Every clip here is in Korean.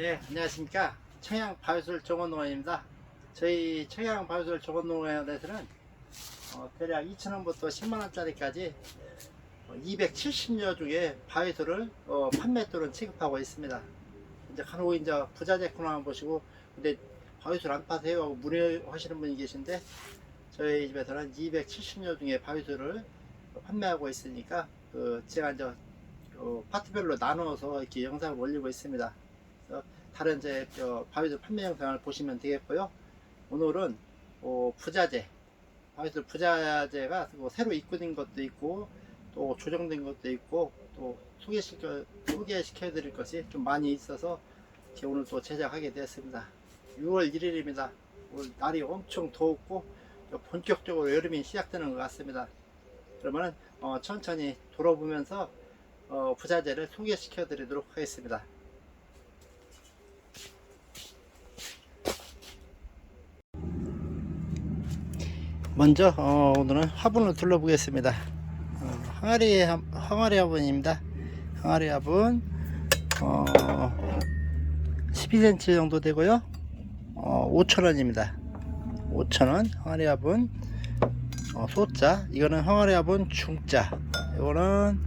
예, 안녕하십니까. 청양 바위술 정원농원입니다. 저희 청양 바위술 정원농원에서는 어, 대략 2,000원부터 10만원짜리까지 270여 중에 바위술을 어, 판매 또는 취급하고 있습니다. 이제 간혹 이제 부자 제품만 보시고, 근데 바위술 안 파세요? 하고 문의하시는 분이 계신데, 저희 집에서는 270여 중에 바위술을 판매하고 있으니까, 그 제가 이제 어, 파트별로 나누어서 이렇게 영상을 올리고 있습니다. 다른 제 저, 바위들 판매 영상을 보시면 되겠고요. 오늘은 어, 부자재, 바위들 부자재가 뭐 새로 입고된 것도 있고 또 조정된 것도 있고 또 소개시켜 소개시켜 드릴 것이 좀 많이 있어서 이렇게 오늘 또 제작하게 되었습니다. 6월 1일입니다. 오늘 날이 엄청 더웠고 본격적으로 여름이 시작되는 것 같습니다. 그러면은 어, 천천히 돌아보면서 어, 부자재를 소개시켜 드리도록 하겠습니다. 먼저 어, 오늘은 화분을 둘러보겠습니다. 어, 항아리 화- 항아리 화분입니다. 항아리 화분 어, 12cm 정도 되고요. 어, 5,000원입니다. 5,000원 항아리 화분 어, 소자 이거는 항아리 화분 중자 이거는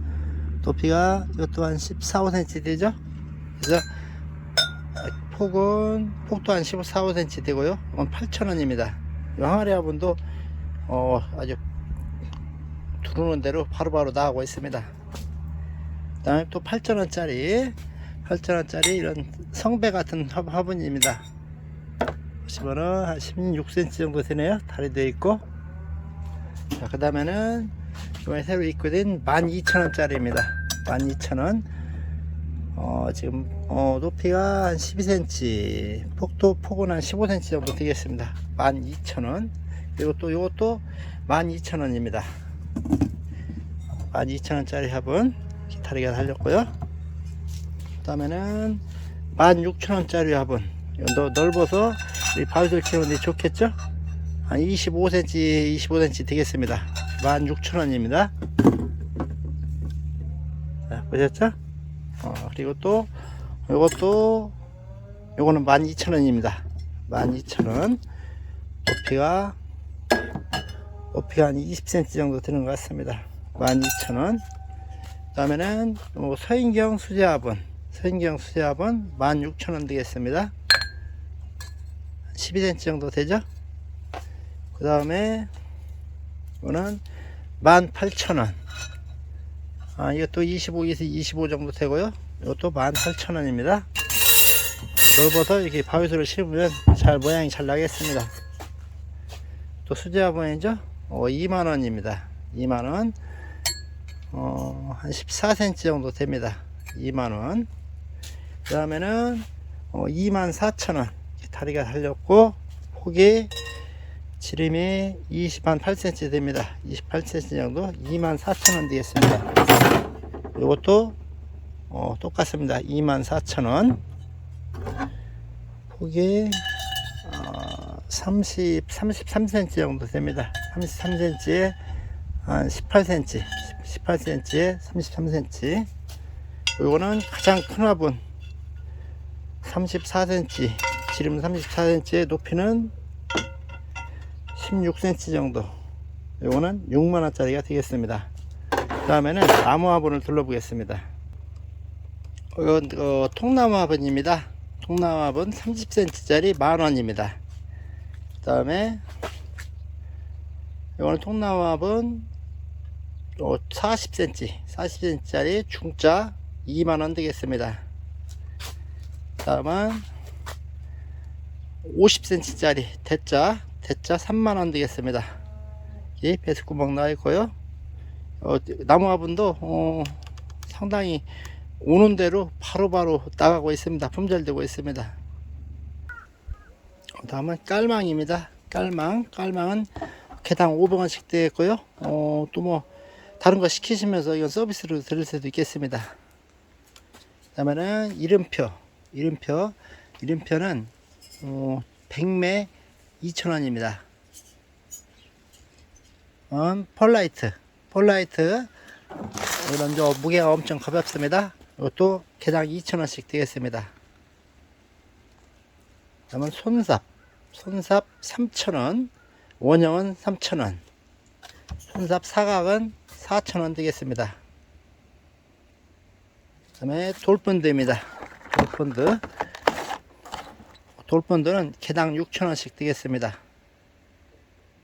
높이가 이것도 한 14, 5cm 되죠? 그래서 폭은 폭도 한 15, 4, 5cm 되고요. 이건 8,000원입니다. 이 항아리 화분도 어, 아주 들어오는 대로 바로바로 나가고 있습니다. 그 다음에 또 8,000원짜리 8,000원짜리 이런 성배 같은 화- 화분입니다. 보시면은 한 16cm 정도 되네요. 다리 되어 있고 자, 그 다음에는 이번에 새로 입고된 12,000원짜리입니다. 12,000원 어, 지금 어, 높이가 한 12cm 폭도 폭은 한 15cm 정도 되겠습니다. 12,000원 또 이것도 12,000원입니다. 12,000원짜리 화분 이렇게 다리가 달렸고요. 그 다음에는 16,000원짜리 화분 이건 더 넓어서 이 바위들 키우는데 좋겠죠? 한 25cm, 25cm 되겠습니다. 16,000원입니다. 자, 보셨죠? 어, 그리고 또 이것도 요거는 12,000원입니다. 12,000원. 높이가 높이가 한 20cm 정도 되는 것 같습니다. 12,000원. 그 다음에는 뭐 서인경 수제화분. 서인경 수제화분 16,000원 되겠습니다. 12cm 정도 되죠? 그 다음에 이거는 18,000원. 아, 이것도 25에서 25 정도 되고요. 이것도 18,000원입니다. 넓어서 이렇게 바위수를 심으면 잘 모양이 잘 나겠습니다. 또 수제화분이죠? 어, 2만원입니다. 2만원. 어, 한 14cm 정도 됩니다. 2만원. 그 다음에는 어, 24,000원. 다리가 달렸고, 폭이 지름이 20한 8cm 됩니다. 28cm 정도 24,000원 되겠습니다. 이것도 어, 똑같습니다. 24,000원. 폭이 어, 30, 33cm 정도 됩니다. 33cm에 한 18cm, 18cm에 33cm. 이거는 가장 큰 화분 34cm, 지름 34cm의 높이는 16cm 정도. 요거는 6만원짜리가 되겠습니다. 그 다음에는 나무 화분을 둘러보겠습니다. 이건 어, 통나무 화분입니다. 통나무 화분 30cm짜리 만원입니다. 그 다음에 이거는 통나무 화분 어, 40cm, 40cm짜리 중자 2만원 되겠습니다. 그 다음은 50cm짜리 대자 대자 3만원 되겠습니다. 이 배수구멍 나 있고요. 어, 나무 화분도 어, 상당히 오는 대로 바로바로 나가고 있습니다. 품절되고 있습니다. 그 다음은 깔망입니다. 깔망. 깔망은 개당 500원씩 되겠고요. 어, 또 뭐 다른 거 시키시면서 이건 서비스로 드릴 수도 있겠습니다. 그 다음에는 이름표. 이름표. 이름표는 어, 100매 2,000원입니다. 음, 폴라이트. 폴라이트. 이런 저 무게가 엄청 가볍습니다. 이것도 개당 2,000원씩 되겠습니다. 다음은 손삽. 손삽 3,000원. 원형은 3,000원. 손삽 사각은 4,000원 되겠습니다. 그 다음에 돌펀드입니다. 돌펀드. 돌펀드는 개당 6,000원씩 되겠습니다.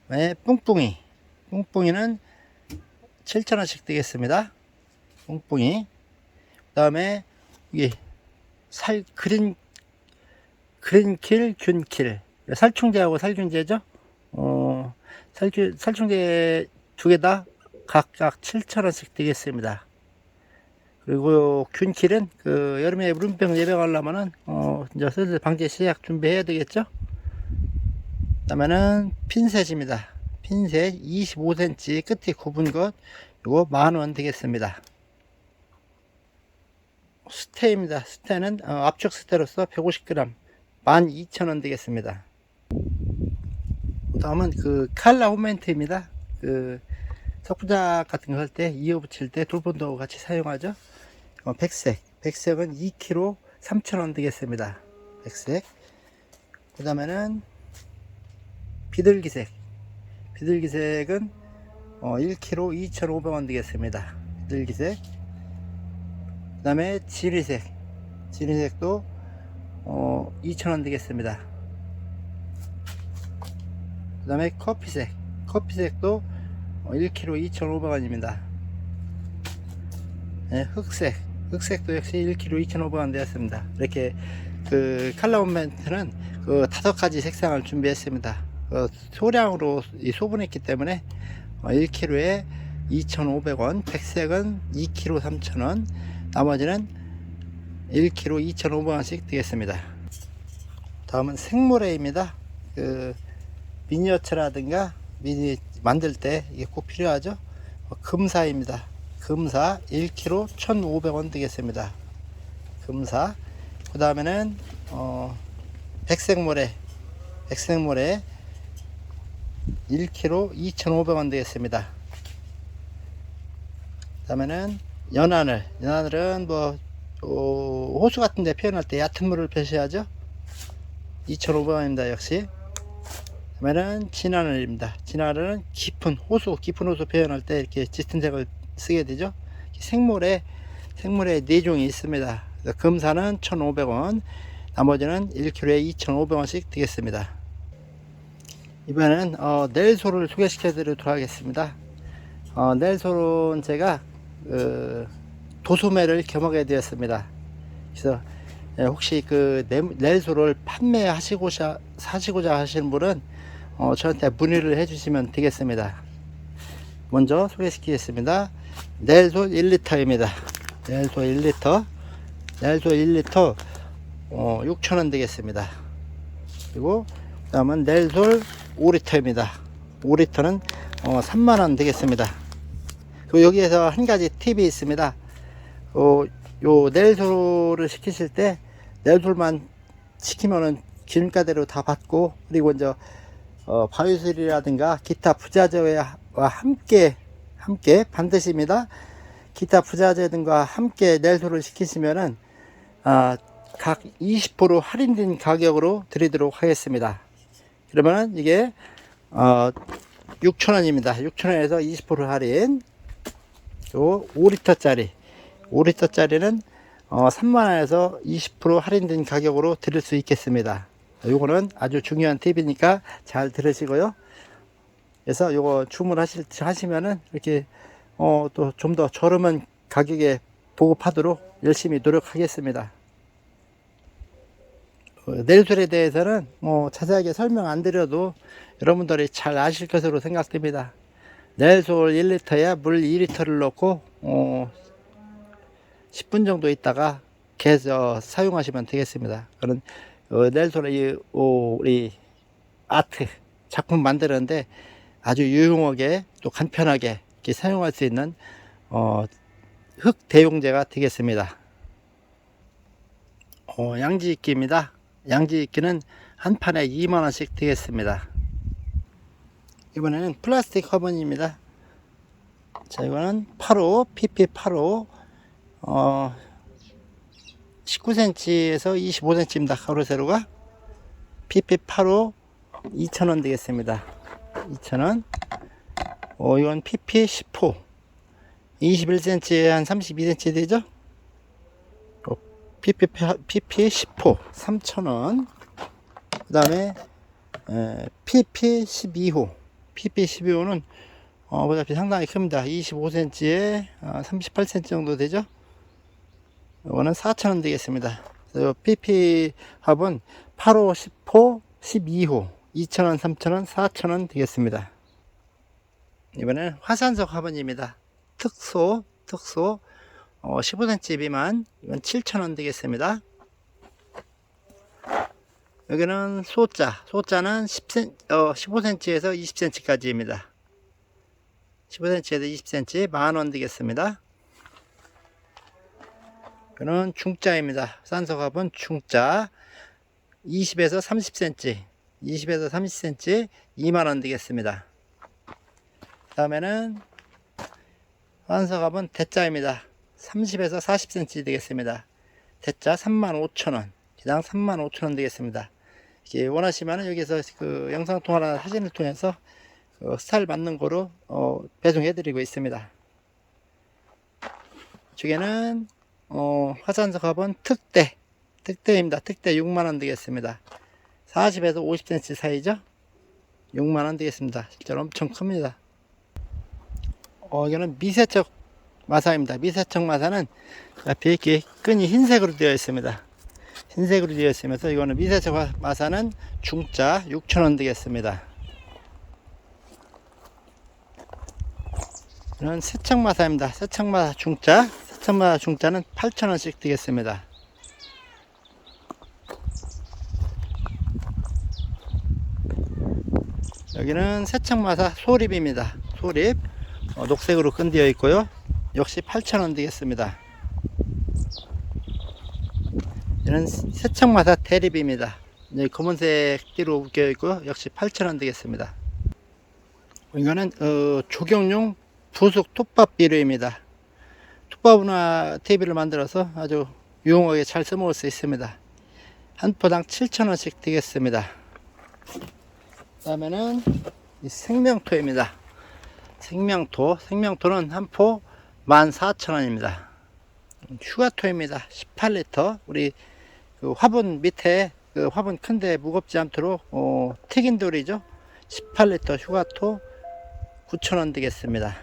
네, 뿡뿡이. 뿡뿡이는 7,000원씩 되겠습니다. 뿡뿡이. 그 다음에 이게 살, 그린, 그린킬, 균킬. 살충제하고 살균제죠? 어, 살균, 살충제 두 개 다 각각 7,000원씩 되겠습니다. 그리고 균킬은 그 여름에 물음병 예방하려면은 어 이제 슬슬 방제 시약 준비해야 되겠죠. 그다음에는 핀셋입니다. 핀셋 25cm 끝에 굽은 것 요거 만 원 되겠습니다. 스테입니다. 스테는 어, 압축 스테로서 150g 12,000원 되겠습니다. 다음은 그 칼라 호멘트입니다. 그 석부작 같은 거 할 때 이어 붙일 때 돌본도 같이 사용하죠. 어, 백색. 백색은 2kg 3,000원 되겠습니다. 백색. 그 다음에는 비둘기색. 비둘기색은 어, 1kg 2,500원 되겠습니다. 비둘기색. 그 다음에 지리색. 지리색도 어, 2,000원 되겠습니다. 그 다음에 커피색. 커피색도 어, 1kg 2,500원입니다. 네, 흑색. 흑색도 역시 1kg 2,500원 되었습니다. 이렇게 그 칼라 온멘트는 그 다섯 가지 색상을 준비했습니다. 그 소량으로 이 소분했기 때문에 어, 1kg에 2,500원, 백색은 2kg 3,000원, 나머지는 1kg 2,500원씩 되겠습니다. 다음은 생모래입니다. 그 미니어처라든가 미니 만들 때 이게 꼭 필요하죠. 어, 금사입니다. 금사 1kg 1,500원 되겠습니다. 금사. 그 다음에는 어, 백색모래, 백색모래 1kg 2,500원 되겠습니다. 그 다음에는 연하늘, 연하늘은 뭐 어, 호수 같은 데 표현할 때 얕은 물을 표시하죠. 2,500원입니다. 역시. 그러면은 진하늘입니다. 진하늘은 깊은 호수, 깊은 호수 표현할 때 이렇게 짙은 색을 쓰게 되죠. 생물에 생물에 네 종이 있습니다. 금사는 1,500원, 나머지는 1kg에 2,500원씩 되겠습니다. 이번에는 어, 넬소를 소개시켜 드리도록 하겠습니다. 어, 넬소는 제가 그, 도소매를 겸하게 되었습니다. 그래서 예, 혹시 그 넬- 넬소를 판매하시고자 사시고자 하시는 분은 어, 저한테 문의를 해주시면 되겠습니다. 먼저 소개시키겠습니다. 넬소 1리터입니다. 넬소 1리터. 넬소 1리터 어, 6,000원 되겠습니다. 그리고 다음은 넬솔 5리터입니다. 5리터는 어, 3만원 되겠습니다. 그리고 여기에서 한 가지 팁이 있습니다. 어, 요 넬솔을 시키실 때 넬솔만 시키면은 기름가대로 다 받고 그리고 이제 어, 바이오슬이라든가 기타 부자재와 함께 함께 반드시입니다. 기타 부자재 등과 함께 넬소를 시키시면은 아, 각 20% 할인된 가격으로 드리도록 하겠습니다. 그러면은 이게 어, 6,000원입니다. 6,000원에서 20% 할인. 요 5리터짜리 5리터짜리는 어, 3만원에서 20% 할인된 가격으로 드릴 수 있겠습니다. 요거는 아주 중요한 팁이니까 잘 들으시고요. 그래서 요거 주문하실 하시면은 이렇게 어, 또 좀 더 저렴한 가격에 보급하도록 열심히 노력하겠습니다. 어, 넬솔에 대해서는 뭐 자세하게 설명 안 드려도 여러분들이 잘 아실 것으로 생각됩니다. 넬솔 1리터에 물 2리터를 넣고 어, 10분 정도 있다가 개서 사용하시면 되겠습니다. 그런 어, 넬솔의 이, 어, 우리 아트 작품 만드는데 아주 유용하게 또 간편하게 사용할 수 있는 어, 흙 대용제가 되겠습니다. 어, 양지이끼입니다. 양지이끼는 한 판에 2만원씩 되겠습니다. 이번에는 플라스틱 화분입니다. 자, 이거는 8호, PP8호, 어, 19cm에서 25cm입니다. 가로 세로가. PP8호 2,000원 되겠습니다. 2,000원. 어, 이건 PP10호. 21cm에 한 32cm 되죠? 어, PP, PP10호 3,000원. 그 다음에 PP12호. PP12호는 어, 보다시피 상당히 큽니다. 25cm에 38cm 정도 되죠? 이거는 4,000원 되겠습니다. 그래서 PP 합은 8호, 10호, 12호, 2,000원, 3,000원, 4,000원 되겠습니다. 이번엔 화산석 화분입니다. 특소, 특소, 어, 15cm 미만, 이건 7,000원 되겠습니다. 여기는 소자, 소자는 10cm, 어, 15cm에서 20cm까지입니다. 15cm에서 20cm, 만원 되겠습니다. 이거는 중자입니다. 산소갑은 중자 20에서 30cm 20에서 30cm 2만원 되겠습니다. 다음에는 산소갑은 대자입니다. 30에서 40cm 되겠습니다. 대자 35,000원 기당 35,000원 되겠습니다. 이렇게 원하시면 여기서 그 영상통화나 사진을 통해서 그 스타일 맞는 거로 어, 배송해 드리고 있습니다. 이쪽에는 어, 화산석 합은 특대. 특대입니다. 특대 6만원 되겠습니다. 40에서 50cm 사이죠? 6만원 되겠습니다. 실제로 엄청 큽니다. 어, 이거는 미세척 마사입니다. 미세척 마사는 이렇게 끈이 흰색으로 되어 있습니다. 흰색으로 되어 있으면서 이거는 미세척 마사는 중자 6천원 되겠습니다. 이는 세척 마사입니다. 세척 마사 중자 세척마사 중자는 8,000원씩 되겠습니다. 여기는 세척마사 소립입니다. 소립 어, 녹색으로 끈되어 있고요. 역시 8,000원 되겠습니다. 이는 세척마사 대립입니다. 여기 검은색 띠로 묶여 있고 역시 8,000원 되겠습니다. 이거는 어, 조경용 부속 톱밥 비료입니다. 톱밥이나 TV를 만들어서 아주 유용하게 잘 써먹을 수 있습니다. 한 포당 7,000원씩 되겠습니다. 다음에는 생명토입니다. 생명토, 생명토는 한 포 14,000원입니다. 휴가토입니다. 18리터. 우리 그 화분 밑에 그 화분 큰데 무겁지 않도록 어, 튀긴 돌이죠. 18리터 휴가토 9,000원 되겠습니다.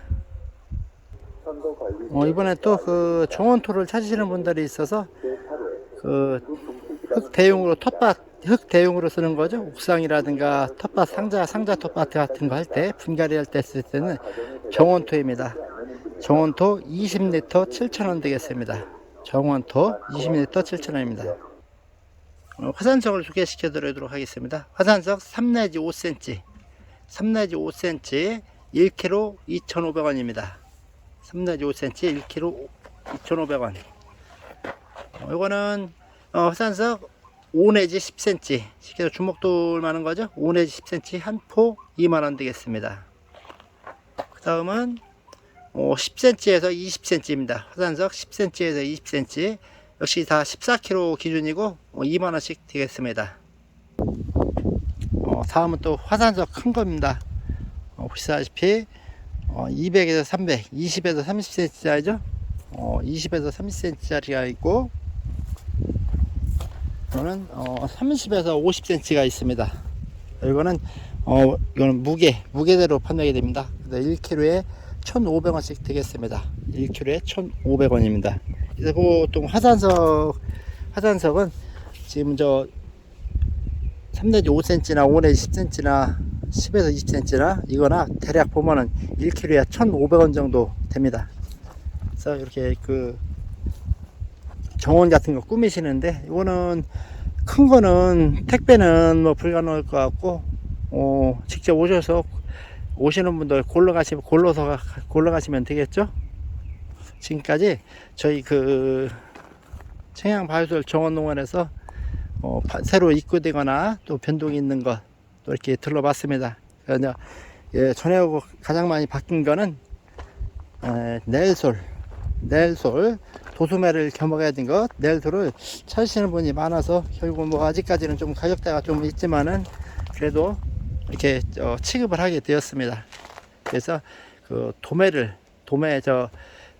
어, 이번에 또 그 정원토를 찾으시는 분들이 있어서 그 흙 대용으로 텃밭 흙 대용으로 쓰는 거죠. 옥상이라든가 텃밭 상자 상자 텃밭 같은 거 할 때 분갈이 할 때 쓸 때는 정원토입니다. 정원토 20리터 7,000원 되겠습니다. 정원토 20리터 7,000원입니다. 어, 화산석을 소개시켜 드리도록 하겠습니다. 화산석 3 내지 5cm 3 내지 5cm 1kg 2,500원입니다. 3 내지 5cm 1kg 2,500원. 어, 이거는 어, 화산석 5 내지 10cm 쉽게 주먹돌 많은 거죠. 5 내지 10cm 한 포 2만원 되겠습니다. 그 다음은 어, 10cm에서 20cm입니다. 화산석 10cm에서 20cm 역시 다 14kg 기준이고 어, 2만원씩 되겠습니다. 어, 다음은 또 화산석 큰 겁니다. 어, 보시다시피 어, 200에서 300, 20에서 30cm짜리죠. 어, 20에서 30cm짜리가 있고, 이거는 어, 30에서 50cm가 있습니다. 이거는 어, 이거는 무게, 무게대로 판매가 됩니다. 1kg에 1,500원씩 되겠습니다. 1kg에 1,500원입니다. 그래서 보통 화산석, 화산석은 지금 저 3 내지 5cm나 5 내지 10cm나 10에서 20cm나 이거나 대략 보면은 1kg에 1,500원 정도 됩니다. 그래서 이렇게 그 정원 같은 거 꾸미시는데 이거는 큰 거는 택배는 뭐 불가능할 것 같고 어, 직접 오셔서 오시는 분들 골러 가시면 골러서 가- 골러 가시면 되겠죠. 지금까지 저희 그 청양 바이솔 정원농원에서 어, 바- 새로 입고되거나 또 변동이 있는 것 또 이렇게 들러봤습니다. 그래서 예, 전에하고 가장 많이 바뀐 거는 에, 넬솔 넬솔 도수매를 겸하게 된 것 넬솔을 찾으시는 분이 많아서 결국 뭐 아직까지는 좀 가격대가 좀 있지만은 그래도 이렇게 어, 취급을 하게 되었습니다. 그래서 그 도매를 도매 저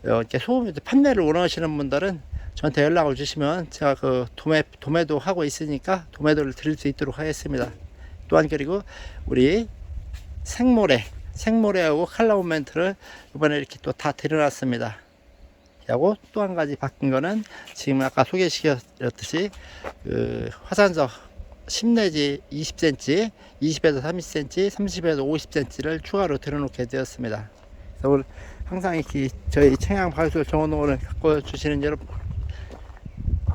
어, 이렇게 소금 판매를 원하시는 분들은 저한테 연락을 주시면 제가 그 도매 도매도 하고 있으니까 도매도를 드릴 수 있도록 하겠습니다. 또한 그리고 우리 생모래 생모래하고 칼라오멘트를 이번에 이렇게 또다 드려놨습니다. 하고 또 한 가지 바뀐 거는 지금 아까 소개시켰듯이 그 화산석 10 내지 20cm, 20에서 30cm, 30에서 50cm를 추가로 들어놓게 되었습니다. 그래서 오늘 항상 이렇게 저희 청양 바이솔 정원을 갖고 주시는 여러분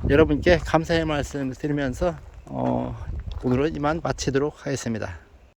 여러분께 감사의 말씀을 드리면서 어, 오늘은 이만 마치도록 하겠습니다.